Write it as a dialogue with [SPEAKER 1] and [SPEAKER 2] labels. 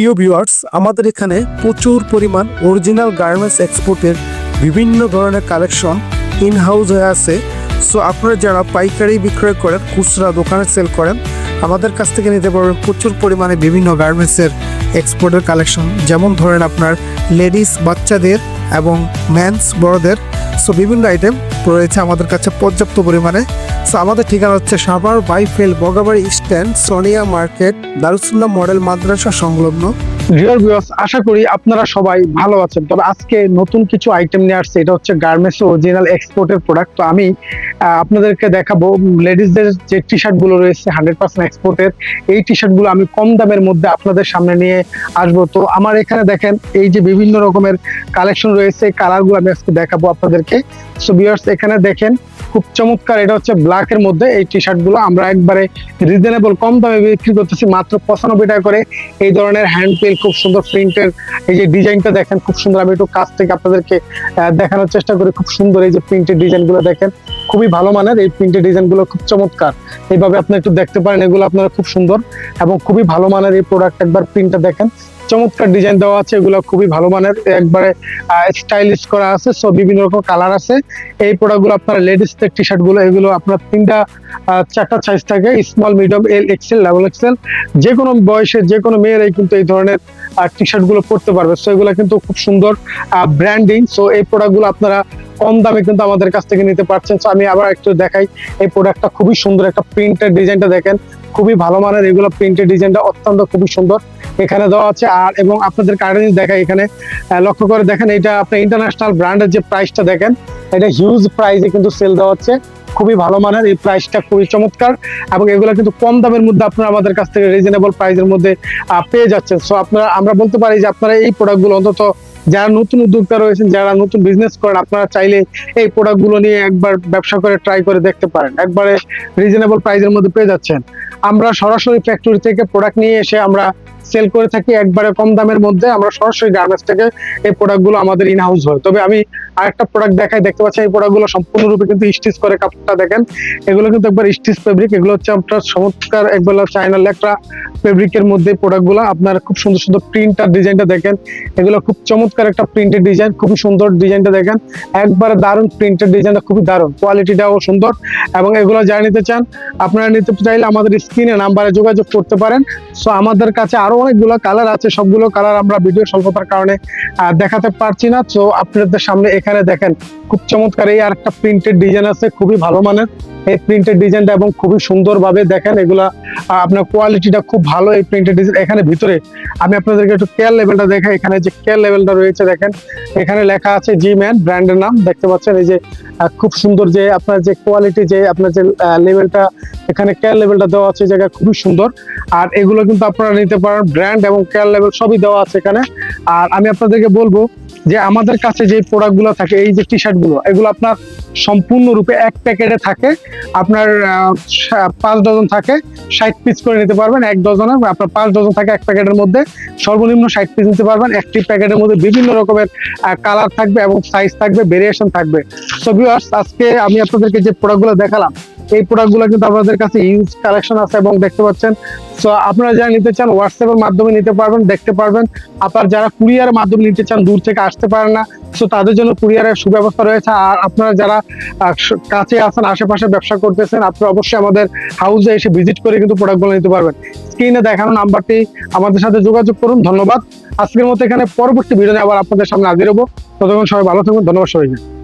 [SPEAKER 1] প্রিয় ভিউয়ার্স আমাদের এখানে প্রচুর পরিমাণ অরিজিনাল গার্মেন্টস এক্সপোর্টের বিভিন্ন ধরনের কালেকশন ইন হাউস হয়ে আছে। সো আপনারা যারা পাইকারি বিক্রয় করেন, খুচরা দোকানে সেল করেন, আমাদের কাছ থেকে নিতে পারবেন প্রচুর পরিমাণে বিভিন্ন গার্মেন্টসের এক্সপোর্টের কালেকশন যেমন ধরেন আপনার লেডিস বাচ্চাদের এবং ম্যানস বড়দের। সো বিভিন্ন আইটেম রয়েছে আমাদের কাছে পর্যাপ্ত পরিমাণে। সো আমাদের ঠিকানা হচ্ছে Savar বাইফেল Bagabari stand Sonia market, Darussullah model মাদ্রাসা সংলগ্ন।
[SPEAKER 2] ডিয়ার ভিউয়ার্স আশা করি আপনারা সবাই ভালো আছেন। তবে আজকে নতুন কিছু আইটেম নিয়ে আসছে, এটা হচ্ছে গার্মেন্টস অরিজিনাল এক্সপোর্টের প্রোডাক্ট তো আমি আপনাদেরকে দেখাবো লেডিসদের যে টি শার্টগুলো রয়েছে হান্ড্রেড পার্সেন্ট এক্সপোর্টের এই টি শার্টগুলো আমি কম দামের মধ্যে আপনাদের সামনে নিয়ে আসব। তো আমার এখানে দেখেন, এই যে বিভিন্ন রকমের কালেকশন রয়েছে কালারগুলো আমি আজকে দেখাবো আপনাদেরকে। সো ভিউয়ার্স এখানে দেখেন, খুব চমৎকার, এটা হচ্ছে ব্ল্যাক এর মধ্যে এই টি শার্টগুলো। আমরা একবারে রিজনেবল কম দামে বিক্রি করতেছি, মাত্র পঁচানব্বই টাকা করে। এই ধরনের হ্যান্ড পেল খুব সুন্দর প্রিন্টের এই যে ডিজাইনটা দেখেন, খুব সুন্দর। আমি একটু কাছ থেকে আপনাদেরকে দেখানোর চেষ্টা করি। খুব সুন্দর এই যে প্রিন্টের ডিজাইনগুলো দেখেন। খুবই ভালো মানের এই প্রিন্টের ডিজাইনগুলো খুব চমৎকার। এইভাবে আপনি একটু দেখতে পারেন, এগুলো আপনারা খুব সুন্দর এবং খুবই ভালো মানের এই প্রোডাক্ট একবার প্রিন্টটা দেখেন। চমৎকার ডিজাইন দেওয়া আছে, এগুলো খুবই ভালো মানের, একবারে স্টাইলিশ করা আছে সো বিভিন্ন রকম কালার আছে। এই প্রোডাক্টগুলো আপনার লেডিস টি শার্টগুলো, এগুলো আপনার তিনটা চারটা সাইজ থাকে small medium L XL double XL যে কোনো বয়সের, যে কোনো মেয়েরাই কিন্তু এই ধরনের টি শার্টগুলো পরতে পারবে। সো এগুলো কিন্তু খুব সুন্দর ব্র্যান্ডিং সো এই প্রোডাক্টগুলো আপনারা কম দামে কিন্তু আমাদের কাছ থেকে নিতে পারছেন। সো আমি আবার একটু দেখাই, এই প্রোডাক্টটা খুবই সুন্দর, একটা প্রিন্টের ডিজাইনটা দেখেন, খুবই ভালো মানের, এগুলো প্রিন্টের ডিজাইনটা অত্যন্ত খুবই সুন্দর। এখানে দেওয়া আছে। আর এবং আপনাদের কার্ডে দেখাই এখানে। লক্ষ্য করে দেখেন, এটা আপনার ইন্টারন্যাশনাল ব্র্যান্ডের যে প্রাইসটা দেখেন, এটা হিউজ প্রাইসে কিন্তু সেল দেওয়া হচ্ছে। খুবই ভালো মানের, এই প্রাইসটা খুবই চমৎকার। এবং এগুলো কিন্তু কম দামের মধ্যে আপনারা আমাদের কাছ থেকে রিজনেবল প্রাইসের মধ্যে পেয়ে যাচ্ছেন। সো আপনারা, আমরা বলতে পারি যে আপনারা এই প্রোডাক্টগুলো অন্তত যারা নতুন উদ্যোক্তা রয়েছেন, যারা নতুন বিজনেস করেন, আপনারা চাইলে এই প্রোডাক্টগুলো নিয়ে একবার ব্যবসা করে ট্রাই করে দেখতে পারেন। একবারে রিজনেবল প্রাইসের মধ্যে পেয়ে যাচ্ছেন। আমরা সরাসরি ফ্যাক্টরি থেকে প্রোডাক্ট নিয়ে এসে আমরা সেল করে থাকি একবারে কম দামের মধ্যে, আমরা সরাসরি গার্মেন্টস থেকে এই প্রোডাক্টগুলো আমাদের ইনহাউস হয়। তবে আমি আরেকটা প্রোডাক্ট দেখাই, দেখতে পাচ্ছি এই প্রোডাক্টগুলো সম্পূর্ণরূপে কিন্তু স্টিচ করে কাপড়টা দেখেন। এগুলো কিন্তু একবার স্টিচ ফেব্রিক এগুলো হচ্ছে আপনার চমৎকার একবার চাইনাল লেকটা ফেব্রিকের মধ্যে প্রোডাক্টগুলো আপনার খুব সুন্দর সুন্দর প্রিন্ট আর ডিজাইনটা দেখেন। এগুলো খুব চমৎকার একটা প্রিন্টের ডিজাইন খুবই সুন্দর ডিজাইনটা দেখেন। একবারে দারুণ প্রিন্টের ডিজাইনটা খুবই দারুণ। কোয়ালিটিটাও সুন্দর। এবং এগুলো যারা নিতে চান, আপনারা নিতে চাইলে আমাদের স্ক্রিনে নাম্বারে যোগাযোগ করতে পারেন। সো আমাদের কাছে আরও অনেকগুলো কালার আছে। সবগুলো কালার আমরা ভিডিও স্বল্পতার কারণে দেখাতে পারছি না। তো আপনাদের সামনে এখানে দেখেন খুব চমৎকার। এই আর একটা প্রিন্টেড ডিজাইন আছে, খুবই ভালো মানের। এই প্রিন্টেড ডিজাইনটা এবং খুবই সুন্দরভাবে দেখেন, এগুলা আপনার কোয়ালিটিটা খুব ভালো এই প্রিন্টেড ডিজাইন এখানে ভিতরে আমি আপনাদেরকে একটু কেয়ার লেভেলটা দেখাই। এখানে যে কেয়ার লেভেলটা রয়েছে, দেখেন, এখানে লেখা আছে জি ম্যান ব্র্যান্ডের নাম, দেখতে পাচ্ছেন? এই যে খুব সুন্দর যে আপনার যে কোয়ালিটি যে আপনার যে লেভেলটা এখানে কেয়ার লেভেলটা দেওয়া আছে এই জায়গায় খুবই সুন্দর। আর এগুলো কিন্তু আপনারা নিতে পারেন ব্র্যান্ড এবং কেয়ার লেভেল সবই দেওয়া আছে এখানে। আর আমি আপনাদেরকে বলব যে আমাদের কাছে যে প্রোডাক্টগুলো থাকে, এই যে টি শার্টগুলো এগুলো আপনার সম্পূর্ণরূপে এক প্যাকেটে থাকে। আপনার পাঁচ ডজন থাকে, ষাট পিস করে নিতে পারবেন, এক ডজনে। আপনার পাঁচ ডজন থাকে এক প্যাকেটের মধ্যে। সর্বনিম্ন ষাট পিস নিতে পারবেন। একটি প্যাকেটের মধ্যে বিভিন্ন রকমের কালার থাকবে এবং সাইজ থাকবে ভেরিয়েশন থাকবে। সো ভিউয়ার্স আজকে আমি আপনাদেরকে যে প্রোডাক্টগুলো দেখালাম, এই প্রোডাক্টগুলো কিন্তু আপনাদের কাছে ইউজ কালেকশন আছে এবং দেখতে পাচ্ছেন সো আপনারা যারা নিতে চান হোয়াটসঅ্যাপের মাধ্যমে নিতে পারবেন, দেখতে পারবেন। আপনার যারা কুরিয়ারের মাধ্যমে নিতে চান, দূর থেকে আসতে পারেন না। সো তাদের জন্য কুরিয়ারের সুব্যবস্থা রয়েছে। আর আপনারা যারা কাছে আছেন, আশেপাশে ব্যবসা করতেছেন, আপনারা অবশ্যই আমাদের হাউসে এসে ভিজিট করে কিন্তু প্রোডাক্টগুলো নিতে পারবেন। স্ক্রিনে দেখানো নাম্বারটি, আমাদের সাথে যোগাযোগ করুন। ধন্যবাদ। আজকের মতো এখানে পরবর্তী ভিডিও আবার আপনাদের সামনে হাজির হব। ততক্ষণ সবাই ভালো থাকুন। ধন্যবাদ সবাইকে।